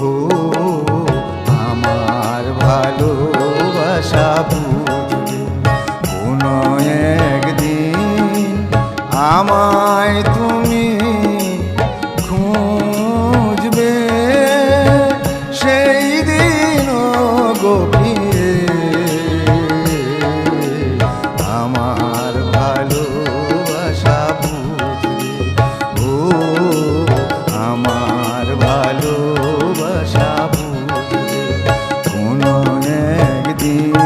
ও আমার ভালোবাসা বুঝবে। একদিন আমায় তুমি খুঁজবে। সেই দিন গোপিয়ে আমার ভালোবাসা বুঝবে। ও, আমার ভালো you.